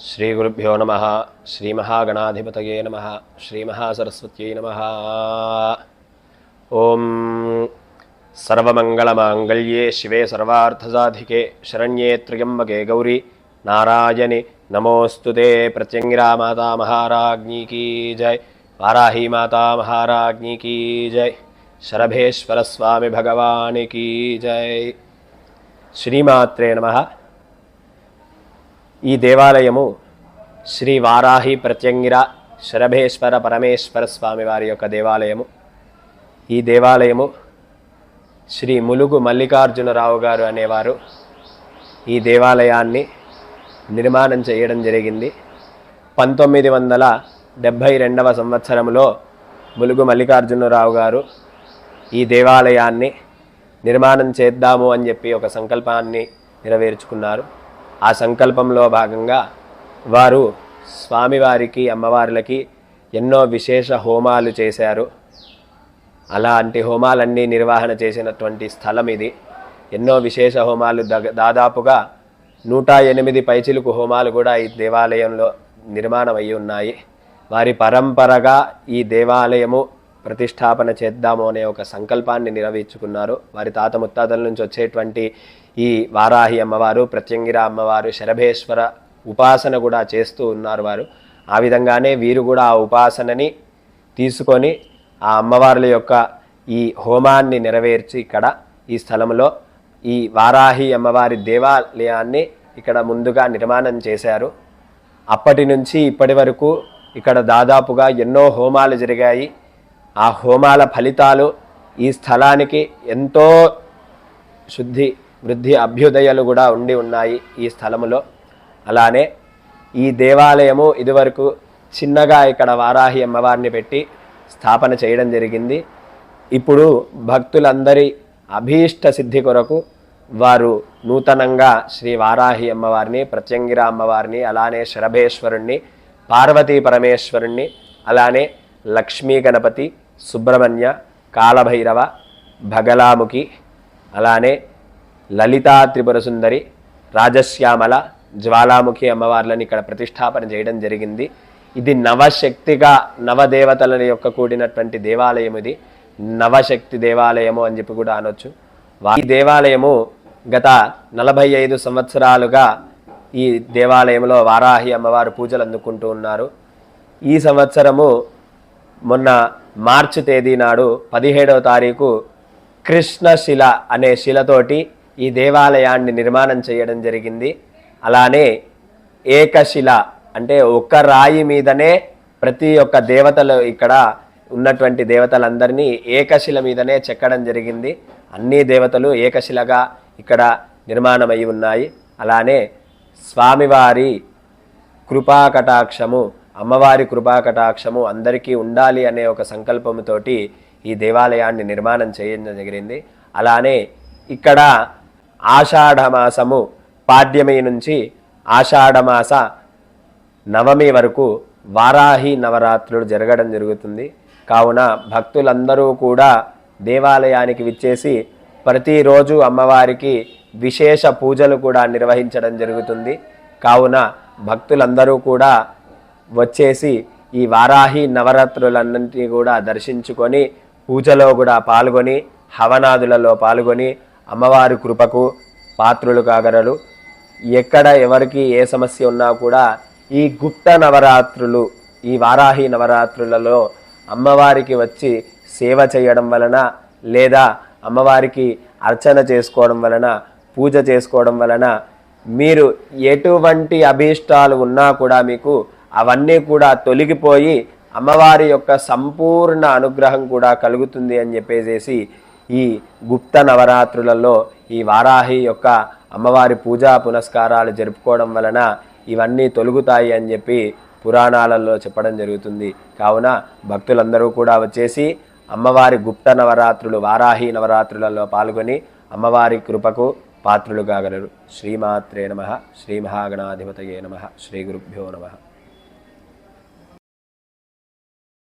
श्रीगुरुभ्यो नमः, श्रीमहागणाधिपतये नमः, श्रीमहासरस्वत्यै नमः। ॐ सर्वमङ्गलमाङ्गल्ये शिवे सर्वार्थसाधिके शरण्ये त्र्यम्बके गौरी नारायणि। नमोऽस्तु ते प्रत्यङ्गिरा माता महाराज्ञी की जय। वाराही माता महाराज्ञी की जय। शरभेश्वर स्वामी भगवान की जय। श्रीमात्रे नमः। ఈ దేవాలయము శ్రీ వారాహి ప్రత్యంగిర శరభేశ్వర పరమేశ్వర స్వామి వారి యొక్క దేవాలయము. ఈ దేవాలయము శ్రీ ములుగు మల్లికార్జునరావు గారు అనేవారు ఈ దేవాలయాన్ని నిర్మాణం చేయడం జరిగింది. పంతొమ్మిది వందల డెబ్భై రెండవ సంవత్సరంలో ములుగు మల్లికార్జునరావు గారు ఈ దేవాలయాన్ని నిర్మాణం చేద్దాము అని చెప్పి ఒక సంకల్పాన్ని నెరవేర్చుకున్నారు. ఆ సంకల్పంలో భాగంగా వారు స్వామివారికి అమ్మవార్లకి ఎన్నో విశేష హోమాలు చేశారు. అలాంటి హోమాలన్నీ నిర్వహణ చేసినటువంటి స్థలం ఇది. ఎన్నో విశేష హోమాలు దాదాపుగా నూట ఎనిమిది పైచిలుకు హోమాలు కూడా ఈ దేవాలయంలో నిర్మాణం అయి ఉన్నాయి. వారి పరంపరగా ఈ దేవాలయము ప్రతిష్టాపన చేద్దాము అనే ఒక సంకల్పాన్ని నెరవేర్చుకున్నారు. వారి తాత ముత్తాతల నుంచి వచ్చేటువంటి ఈ వారాహి అమ్మవారు ప్రత్యంగిర అమ్మవారు శరభేశ్వర ఉపాసన కూడా చేస్తూ ఉన్నారు వారు. ఆ విధంగానే వీరు కూడా ఆ ఉపాసనని తీసుకొని ఆ అమ్మవార్ల యొక్క ఈ హోమాన్ని నెరవేర్చి ఇక్కడ ఈ స్థలంలో ఈ వారాహి అమ్మవారి దేవాలయాన్ని ఇక్కడ ముందుగా నిర్మాణం చేశారు. అప్పటి నుంచి ఇప్పటి వరకు ఇక్కడ దాదాపుగా ఎన్నో హోమాలు జరిగాయి. ఆ హోమాల ఫలితాలు ఈ స్థలానికి ఎంతో శుద్ధి వృద్ధి అభ్యుదయాలు కూడా ఉండి ఉన్నాయి ఈ స్థలములో. అలానే ఈ దేవాలయము ఇదివరకు చిన్నగా ఇక్కడ వారాహి అమ్మవారిని పెట్టి స్థాపన చేయడం జరిగింది. ఇప్పుడు భక్తులందరి అభీష్ట సిద్ధి కొరకు వారు నూతనంగా శ్రీ వారాహి అమ్మవారిని ప్రత్యంగిర అమ్మవారిని అలానే శరభేశ్వరుణ్ణి పార్వతీ పరమేశ్వరుణ్ణి అలానే లక్ష్మీ గణపతి సుబ్రహ్మణ్య కాలభైరవ భగలాముఖి అలానే లలితా త్రిపుర సుందరి రాజశ్యామల జ్వాలాముఖి అమ్మవార్లను ఇక్కడ ప్రతిష్టాపన చేయడం జరిగింది. ఇది నవశక్తిగా నవదేవతల యొక్క కూడినటువంటి దేవాలయం ఇది. నవశక్తి దేవాలయము అని చెప్పి కూడా అనొచ్చు. ఈ దేవాలయము గత నలభై ఐదు సంవత్సరాలుగా ఈ దేవాలయంలో వారాహి అమ్మవారు పూజలు అందుకుంటూ ఉన్నారు. ఈ సంవత్సరము మొన్న మార్చి తేదీ నాడు పదిహేడవ తారీఖు కృష్ణశిల అనే శిలతోటి ఈ దేవాలయాన్ని నిర్మాణం చేయడం జరిగింది. అలానే ఏకశిల అంటే ఒక్క రాయి మీదనే ప్రతి ఒక్క దేవతలు ఇక్కడ ఉన్నటువంటి దేవతలందరినీ ఏకశిల మీదనే చెక్కడం జరిగింది. అన్ని దేవతలు ఏకశిలగా ఇక్కడ నిర్మాణమై ఉన్నాయి. అలానే స్వామివారి కృపాకటాక్షము అమ్మవారి కృపాకటాక్షము అందరికీ ఉండాలి అనే ఒక సంకల్పముతోటి ఈ దేవాలయాన్ని నిర్మాణం చేయడం జరిగింది అలానే ఇక్కడ ఆషాఢమాసము పాడ్యమి నుంచి ఆషాఢమాస నవమి వరకు వారాహి నవరాత్రులు జరగడం జరుగుతుంది. కావున భక్తులందరూ కూడా దేవాలయానికి విచ్చేసి ప్రతిరోజు అమ్మవారికి విశేష పూజలు కూడా నిర్వహించడం జరుగుతుంది. కావున భక్తులందరూ కూడా వచ్చేసి ఈ వారాహి నవరాత్రులన్నింటినీ కూడా దర్శించుకొని పూజలో కూడా పాల్గొని హవనాదులలో పాల్గొని అమ్మవారి కృపకు పాత్రులు కాగలరు. ఎక్కడ ఎవరికి ఏ సమస్య ఉన్నా కూడా ఈ గుప్త నవరాత్రులు ఈ వారాహి నవరాత్రులలో అమ్మవారికి వచ్చి సేవ చేయడం వలన లేదా అమ్మవారికి అర్చన చేసుకోవడం వలన పూజ చేసుకోవడం వలన మీరు ఎటువంటి అభీష్టాలు ఉన్నా కూడా మీకు అవన్నీ కూడా తొలగిపోయి అమ్మవారి యొక్క సంపూర్ణ అనుగ్రహం కూడా కలుగుతుంది అని చెప్పేసేసి ఈ గుప్త నవరాత్రులలో ఈ వారాహి యొక్క అమ్మవారి పూజా పునస్కారాలు జరుపుకోవడం వలన ఇవన్నీ తొలుగుతాయి అని చెప్పి పురాణాలలో చెప్పడం జరుగుతుంది. కావున భక్తులందరూ కూడా వచ్చేసి అమ్మవారి గుప్త నవరాత్రులు వారాహి నవరాత్రులలో పాల్గొని అమ్మవారి కృపకు పాత్రులు కాగలరు శ్రీమాత్రే నమ. శ్రీ మహాగణాధిపతయే నమ. శ్రీ గురుభ్యో నమ.